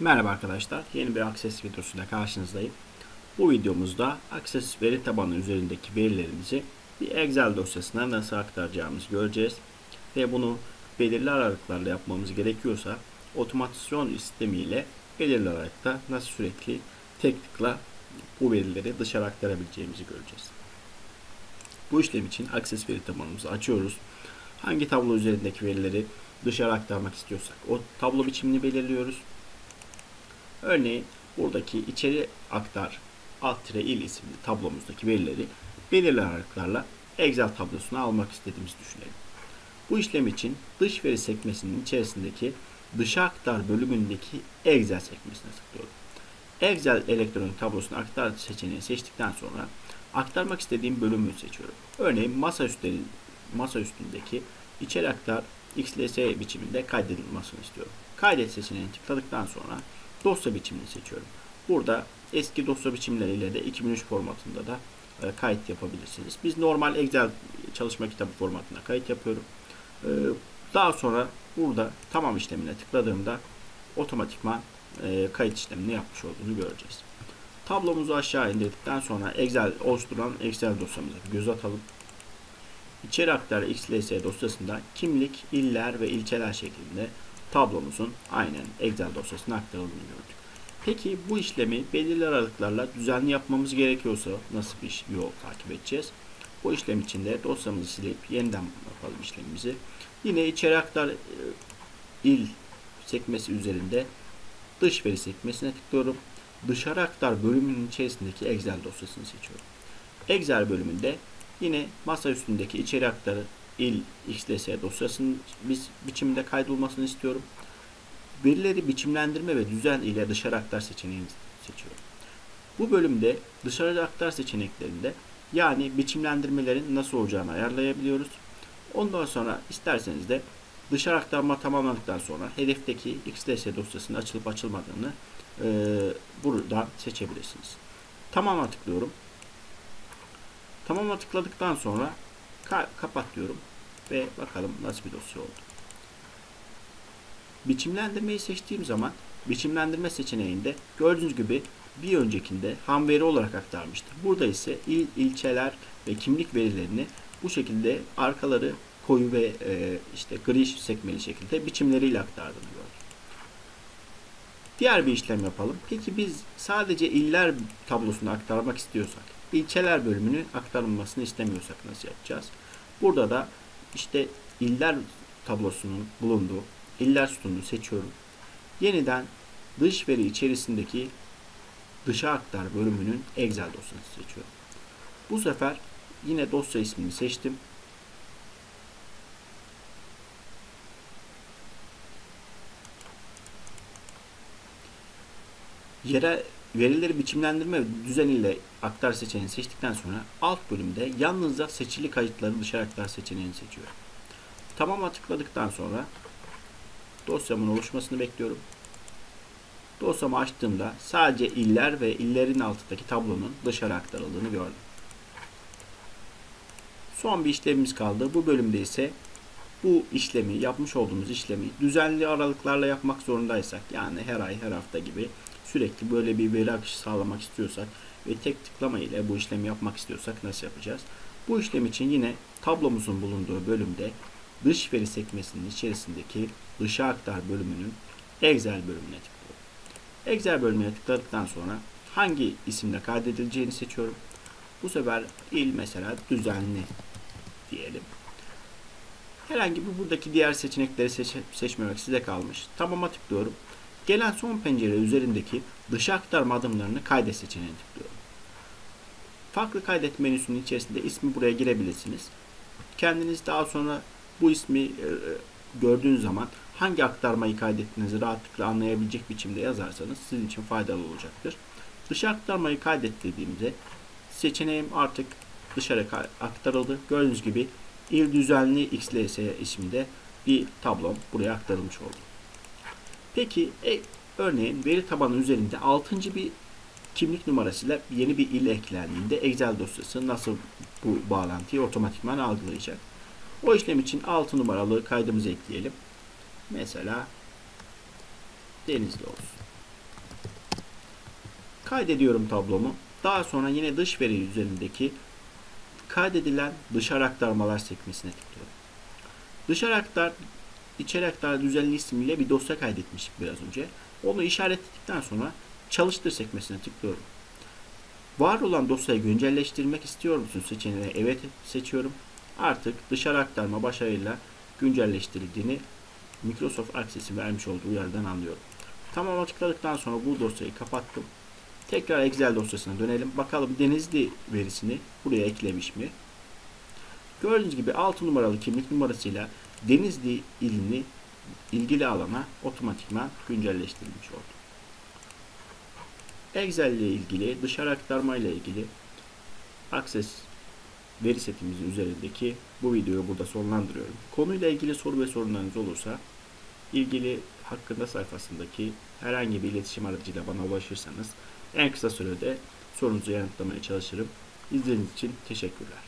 Merhaba arkadaşlar, yeni bir Access videosuyla karşınızdayım. Bu videomuzda Access veri tabanı üzerindeki verilerimizi bir Excel dosyasına nasıl aktaracağımızı göreceğiz. Ve bunu belirli aralıklarla yapmamız gerekiyorsa otomasyon sistemiyle belirli aralıkta nasıl sürekli tek tıkla bu verileri dışarı aktarabileceğimizi göreceğiz. Bu işlem için Access veri tabanımızı açıyoruz. Hangi tablo üzerindeki verileri dışarı aktarmak istiyorsak o tablo biçimini belirliyoruz Örneğin buradaki içeri aktar alt-il isimli tablomuzdaki verileri belirli aralıklarla Excel tablosuna almak istediğimizi düşünelim. Bu işlem için dış veri sekmesinin içerisindeki dışa aktar bölümündeki Excel sekmesine tıklıyorum. Excel elektronik tablosuna aktar seçeneğini seçtikten sonra aktarmak istediğim bölümü seçiyorum. Örneğin masa, üstleri, masa üstündeki içeri aktar XLS biçiminde kaydedilmesini istiyorum. Kaydet seçeneğini tıkladıktan sonra dosya biçimini seçiyorum. Burada eski dosya biçimleriyle de 2003 formatında da e, kayıt yapabilirsiniz. Biz normal Excel çalışma kitabı formatında kayıt yapıyorum. E, daha sonra burada tamam işlemine tıkladığımda otomatikman e, kayıt işlemini yapmış olduğunu göreceğiz. Tablomuzu aşağı indirdikten sonra Excel oluşturan Excel dosyamıza göz atalım. İçeri aktar XLS dosyasında kimlik, iller ve ilçeler şeklinde tablomuzun aynen Excel dosyasına aktarıldığını gördük. Peki bu işlemi belirli aralıklarla düzenli yapmamız gerekiyorsa nasıl bir yol takip edeceğiz? Bu işlem için de dosyamızı silip yeniden yapalım işlemimizi. Yine içeri aktar e, il sekmesi üzerinde dış veri sekmesine tıklıyorum. Dışarı aktar bölümünün içerisindeki Excel dosyasını seçiyorum. Excel bölümünde yine masa üstündeki içeri aktarı il xds dosyasının biz biçimde kaydolmasını istiyorum. Verileri biçimlendirme ve düzen ile dışarı aktar seçeneğini seçiyorum. Bu bölümde dışarı aktar seçeneklerinde yani biçimlendirmelerin nasıl olacağını ayarlayabiliyoruz. Ondan sonra isterseniz de dışarı aktarma tamamladıktan sonra hedefteki XDS dosyasının açılıp açılmadığını e, buradan seçebilirsiniz. Tamama tıklıyorum. Tamama tıkladıktan sonra ka kapat diyorum. Ve bakalım nasıl bir dosya oldu. Biçimlendirmeyi seçtiğim zaman biçimlendirme seçeneğinde gördüğünüz gibi bir öncekinde ham veri olarak aktarmıştır. Burada ise il, ilçeler ve kimlik verilerini bu şekilde arkaları koyu ve e, işte gri sekmeli şekilde biçimleriyle aktardığını gördüm. Diğer bir işlem yapalım. Peki biz sadece iller tablosunu aktarmak istiyorsak, ilçeler bölümünü aktarılmasını istemiyorsak nasıl yapacağız? Burada da işte iller tablosunun bulunduğu iller sütununu seçiyorum. Yeniden dış veri içerisindeki dışa aktar bölümünün Excel dosyasını seçiyorum. Bu sefer yine dosya ismini seçtim. Yere verileri biçimlendirme ve ile aktar seçeneğini seçtikten sonra alt bölümde yalnızca seçili kayıtları dışarı aktar seçeneğini seçiyorum. Tamam'a tıkladıktan sonra dosyamın oluşmasını bekliyorum. Dosyamı açtığımda sadece iller ve illerin altındaki tablonun dışarı aktarıldığını gördüm. Son bir işlemimiz kaldı. Bu bölümde ise bu işlemi, yapmış olduğumuz işlemi düzenli aralıklarla yapmak zorundaysak yani her ay, her hafta gibi sürekli böyle bir veri akışı sağlamak istiyorsak ve tek tıklama ile bu işlemi yapmak istiyorsak nasıl yapacağız? Bu işlem için yine tablomuzun bulunduğu bölümde dış veri sekmesinin içerisindeki dışa aktar bölümünün Excel bölümüne tıklıyorum. Excel bölümüne tıkladıktan sonra hangi isimle kaydedileceğini seçiyorum. Bu sefer il mesela düzenli diyelim. Herhangi bir buradaki diğer seçenekleri seç seçmemek size kalmış. Tamam'a tıklıyorum. Gelen son pencere üzerindeki dışa aktarma adımlarını kaydet seçeneğine tıklıyorum. Farklı kaydet menüsünün içerisinde ismi buraya girebilirsiniz. Kendiniz daha sonra bu ismi e, gördüğünüz zaman hangi aktarmayı kaydettiğinizi rahatlıkla anlayabilecek biçimde yazarsanız sizin için faydalı olacaktır. Dışa aktarmayı kaydet dediğimde seçeneğim artık dışarı aktarıldı. Gördüğünüz gibi il düzenli XLS isminde bir tablom buraya aktarılmış oldu. Peki e, örneğin veri tabanı üzerinde 6. bir kimlik numarasıyla yeni bir il eklendiğinde Excel dosyası nasıl bu bağlantıyı otomatikman algılayacak? O işlem için 6 numaralı kaydımızı ekleyelim. Mesela Denizli olsun. Kaydediyorum tablomu. Daha sonra yine dış veri üzerindeki kaydedilen dışarı aktarmalar sekmesine tıklıyorum. Dışarı aktar, içeri aktar düzenli ismiyle bir dosya kaydetmiştik biraz önce. Onu işaretledikten sonra çalıştır sekmesine tıklıyorum. Var olan dosyayı güncelleştirmek istiyor musun seçeneğine evet seçiyorum. Artık dışarı aktarma başarıyla güncelleştirildiğini Microsoft Access'in vermiş olduğu yerden anlıyorum. Tamam açıkladıktan sonra bu dosyayı kapattım. Tekrar Excel dosyasına dönelim. Bakalım Denizli verisini buraya eklemiş mi? Gördüğünüz gibi 6 numaralı kimlik numarasıyla Denizli ilini ilgili alana otomatikman güncelleştirilmiş oldu. Excel ile ilgili, dışarı aktarma ile ilgili Access veri setimizin üzerindeki bu videoyu burada sonlandırıyorum. Konuyla ilgili soru ve sorunlarınız olursa ilgili hakkında sayfasındaki herhangi bir iletişim aracıyla bana ulaşırsanız en kısa sürede sorunuzu yanıtlamaya çalışırım. İzlediğiniz için teşekkürler.